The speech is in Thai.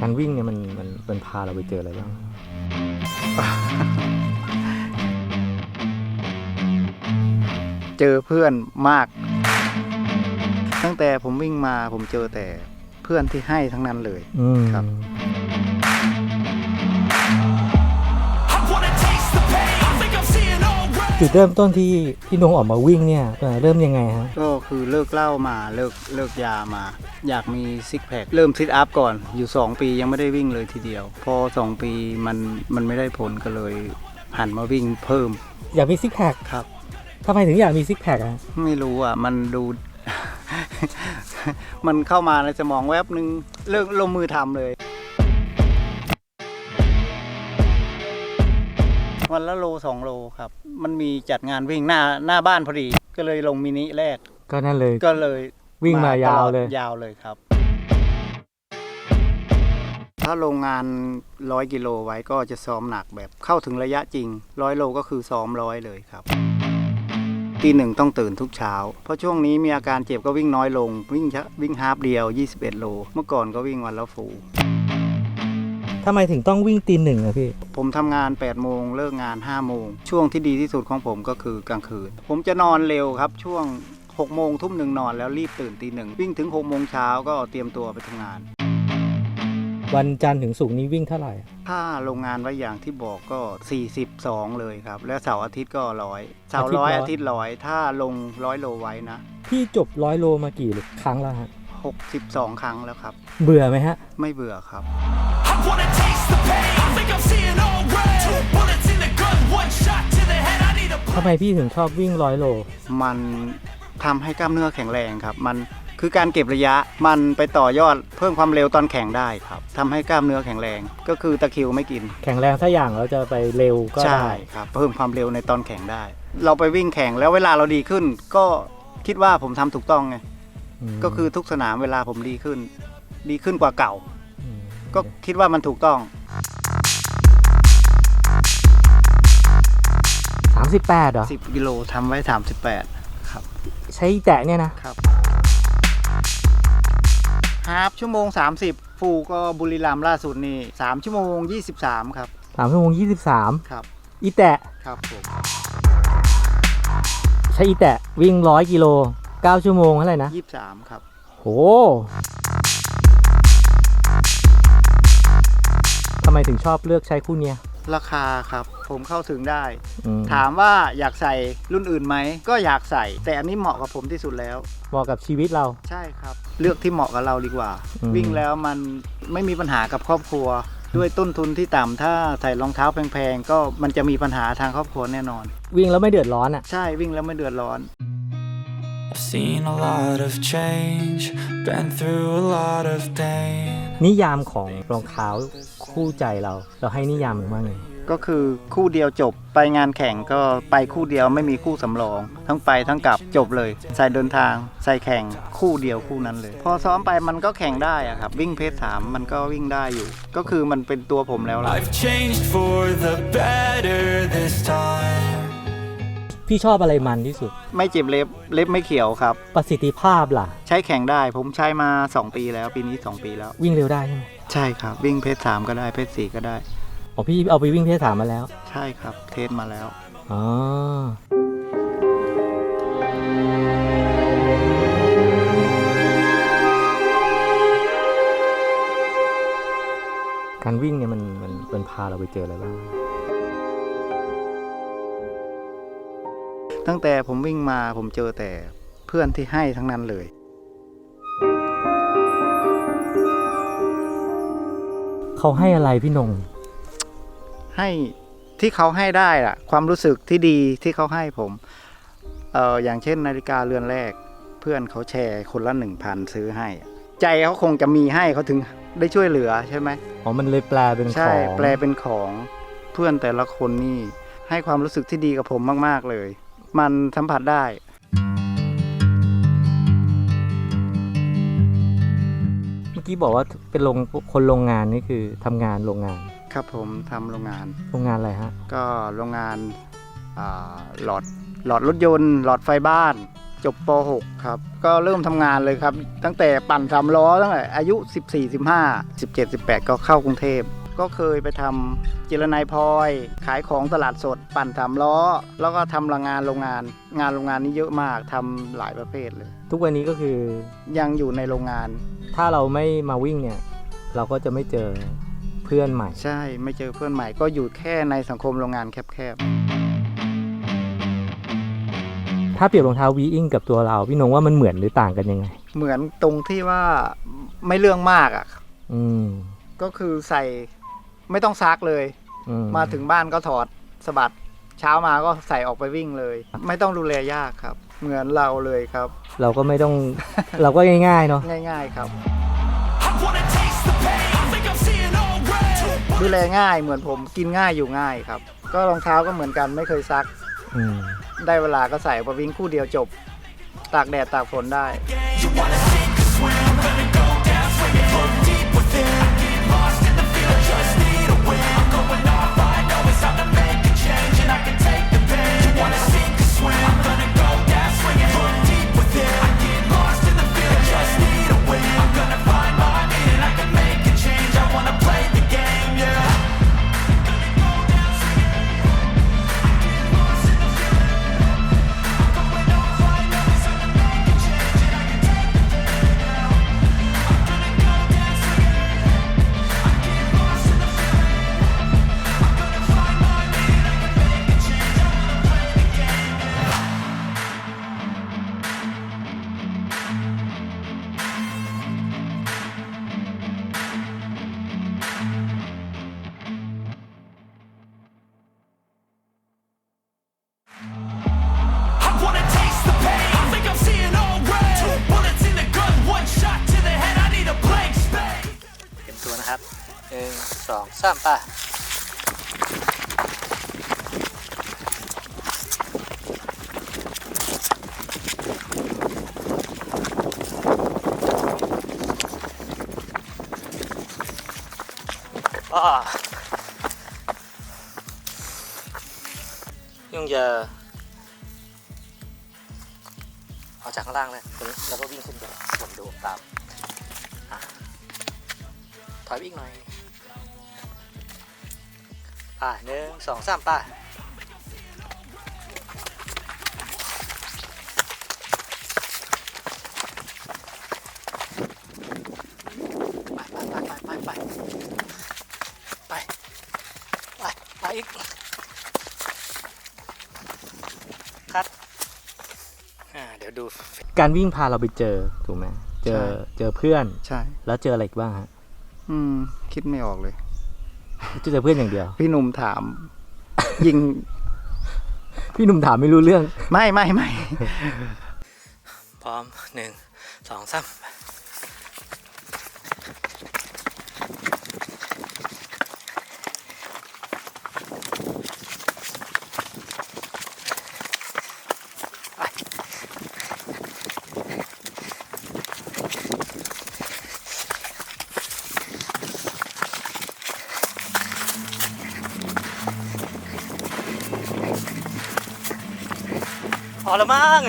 การวิ่งเนี่ยมันมันมันพาเราไปเจออะไรบ้าง เจอเพื่อนมาก ตั้งแต่ผมวิ่งมาผมเจอแต่เพื่อนที่ให้ทั้งนั้นเลยอืมครับ จุดเริ่มต้นที่พี่นงออกมาวิ่งเนี่ยเอ่อเริ่มยังไงฮะก็คือเลิกเหล้ามาเลิกเลิกยามา อยากมีซิกแพคเริ่มซิทอัพก่อนอยู่ 2 ปียังไม่ได้วิ่งเลยทีเดียว พอ 2 ปีมันมันไม่ได้ผลก็เลยหันมาวิ่งเพิ่ม อยากมีซิกแพคครับทำไมถึงอยากมีซิกแพคอะไม่รู้อะมันดู มันเข้ามาในสมองแวบนึงเลิกลงมือทำเลย วันละโลสองโลครับ มันมีจัดงานวิ่งหน้าหน้าบ้านพอดี ก็เลยลงมินิแรก ก็นั่นเลย ก็เลยวิ่งมายาวเลยตอดยาวเลยครับ ถ้าโรงงานร้อยกิโลไว้ก็จะซ้อมหนักแบบเข้าถึงระยะจริงร้อยโลก็คือซ้อมร้อยเลยครับตีหนึ่งต้องตื่นทุกเช้า เพราะช่วงนี้มีอาการเจ็บก็วิ่งน้อยลง วิ่งชะวิ่งฮาล์ฟเดียว 21 โล เมื่อก่อนก็วิ่งวันละฟูล ทำไมถึงต้องวิ่งตีหนึ่งอะพี่ ผมทำงาน8โมงเลิกงาน5โมง ช่วงที่ดีที่สุดของผมก็คือกลางคืน ผมจะนอนเร็วครับช่วง6โมงทุ่มหนึ่งนอนแล้วรีบตื่นตีหนึ่งวิ่งถึง6โมงเช้าก็เตรียมตัวไปทำงาน วันจันทร์ถึงศุกร์นี้วิ่งเท่าไหร่อะถ้าโรงงานไว้อย่างที่บอกก็ 42 เลยครับ แล้วเสาร์อาทิตย์ก็ร้อยเสาร์ร้อยอาทิตย์ร้อยถ้าลงร้อยโลไว้นะพี่จบร้อยโลมากี่ครั้งแล้วฮะ62 ครั้งแล้วครับ เบื่อไหมฮะ ไม่เบื่อครับ I wanna taste the pain. I think I'm seeing all red. Two bullets in the gun, one shot to the head. I need a ทำไมพี่ถึงชอบวิ่งร้อยโล มันทำให้กล้ามเนื้อแข็งแรงครับ มันคือการเก็บระยะมันไปต่อยอดเพิ่มความเร็วตอนแข่งได้ครับทำให้กล้ามเนื้อแข็งแรง ก็คือตะคริวไม่กิน แข็งแรงถ้าอย่างเราจะไปเร็วก็ใช่ได้ ครับเพิ่มความเร็วในตอนแข่งได้ เราไปวิ่งแข่งแล้วเวลาเราดีขึ้น ก็คิดว่าผมทำถูกต้องไงมก็คือทุกสนามเวลาผมดีขึ้น ดีขึ้นกว่าเก่าม ก็คิดว่ามันถูกต้องสามสิบแปดเหรอ 10กิโลทำไว้ 38 ครับ ใช้แตะเนี่ยนะ ครับฮาฟชั่วโมง 30 ฟูลก็บุรีรัมย์ล่าสุดนี่3ชั่วโมง 23 ครับสามชั่วโมงยี่สิบสามครับ อีแตะ ครับผม ใช้อีแตะวิ่งร้อยกิโลเก้าชั่วโมงเท่าไหร่นะ 23 ครับ โห ไมถึงชอบเลือกใช้คู่เนี้ยราคาครับผมเข้าถึงได้ อืมถามว่าอยากใส่รุ่นอื่นไหม ก็อยากใส่ แต่อันนี้เหมาะกับผมที่สุดแล้ว เหมาะกับชีวิตเรา ใช่ครับ เลือกที่เหมาะกับเราดีกว่า อืม วิ่งแล้วมันไม่มีปัญหากับครอบครัว ด้วยต้นทุนที่ต่ำถ้าใส่รองเท้าแพงๆ ก็มันจะมีปัญหาทางครอบครัวแน่นอน วิ่งแล้วไม่เดือดร้อนอะ ใช่วิ่งแล้วไม่เดือดร้อน I've seen a lot of change, been through a lot of pain. นิยามของรองเท้าคู่ใจเรา เราให้นิยามมันว่าไงก็คือคู่เดียวจบไปงานแข่งก็ไปคู่เดียวไม่มีคู่สำรอง ทั้งไปทั้งกลับจบเลย ใส่เดินทาง ใส่แข่งคู่เดียวคู่นั้นเลย พอซ้อมไปมันก็แข่งได้อะครับ วิ่งเพจสามมันก็วิ่งได้อยู่ ก็คือมันเป็นตัวผมแล้วล่ะ I've changed for the better this time. พี่ชอบอะไรมันที่สุด ไม่เจ็บเล็บเล็บไม่เขียวครับ ประสิทธิภาพล่ะ ใช้แข่งได้ผมใช้มา 2 ปีแล้วปีนี้ 2 ปีแล้ว วิ่งเร็วได้ใช่ไหมใช่ครับ วิ่งเพจสามก็ได้เพจสี่ก็ได้ อ๋อพี่เอาไปวิ่งเพศสามมาแล้ว ใช่ครับ เทสมาแล้ว อ๋อการวิ่งเนี่ยมันมันมันพาเราไปเจออะไรบ้าง ตั้งแต่ผมวิ่งมาผมเจอแต่เพื่อนที่ให้ทั้งนั้นเลย เขาให้อะไรพี่นง ให้ที่เขาให้ได้อะความรู้สึกที่ดีที่เขาให้ผมเอออย่างเช่นนาฬิกาเรือนแรก เพื่อนเขาแชร์คนละหนึ่งพันซื้อให้ ใจเขาคงจะมีให้เขาถึงได้ช่วยเหลือใช่ไหมอ๋อมันเลยแปลเป็นขใช่องแปลเป็นของเพื่อนแต่ละคนนี่ให้ความรู้สึกที่ดีกับผมมาก ๆ เลย มันสัมผัสได้เมื่อกี้บอกว่าเป็นโรงคนโรงงานนี่คือทำงานโรงงาน ครับผมทำโรงงาน โรงงานอะไรฮะ ก็โรงงานอ่าหลอดหลอดรถยนต์ หลอดไฟบ้าน จบป .6 ครับ ก็เริ่มทำงานเลยครับ ตั้งแต่ปั่นสามล้อตั้งแต่อายุ 14 15 17 18 ก็เข้ากรุงเทพ ก็เคยไปทำจิรนายพลอย ขายของตลาดสด ปั่นสามล้อ แล้วก็ทำโรงงานโรงงาน งานโรงงานนี้เยอะมากทำหลายประเภทเลย ทุกวันนี้ก็คือยังอยู่ในโรงงาน ถ้าเราไม่มาวิ่งเนี่ย เราก็จะไม่เจอเพื่อนใหม่ ใช่ไม่เจอเพื่อนใหม่ก็อยู่แค่ในสังคมโรงงานแคบถ้าเปรียบรองเท้าวีอิงกับตัวเราพี่นงว่ามันเหมือนหรือต่างกันยังไงๆเหมือนตรงที่ว่าไม่เรื่องมากอะ อืมก็คือใส่ ไม่ต้องซักเลย อืมาถึงบ้านก็ถอดสะบัด เช้ามาก็ใส่ออกไปวิ่งเลย ไม่ต้องดูแลยากครับ เหมือนเราเลยครับ เราก็ไม่ต้อง เราก็ง่ายๆเนาะง่าย ๆครับ I wanna taste the pain. I think I'm seeing all red. ดูแลง่ายเหมือนผมกินง่ายอยู่ง่ายครับ ก็รองเท้าก็เหมือนกันไม่เคยซัก อืมได้เวลาก็ใส่ออกไปวิ่งคู่เดียวจบ ตากแดดตากฝนได้ You wanna sink or swim? สองสามป่ะอ่ายังจะเอาจากข้างล่างเลยแล้วก็วิ่งขึ้นไปผมดูตามถอยวิ่งหน่อย่าหนึ่งสองสามป่าไปไปไปไปไปอีกคัดอ่าเดี๋ยวดู การวิ่งพาเราไปเจอถูกไหมเจอเจอเพื่อน ใช่ แล้วเจออะไรอีกบ้างฮะ อืม คิดไม่ออกเลย เจอเพื่อนอย่างเดียว พี่หนุ่มถาม ยิง พี่หนุ่มถามไม่รู้เรื่อง ไม่ไม่ไม่พร้อมหนึ่งสองสาม ละมั้ง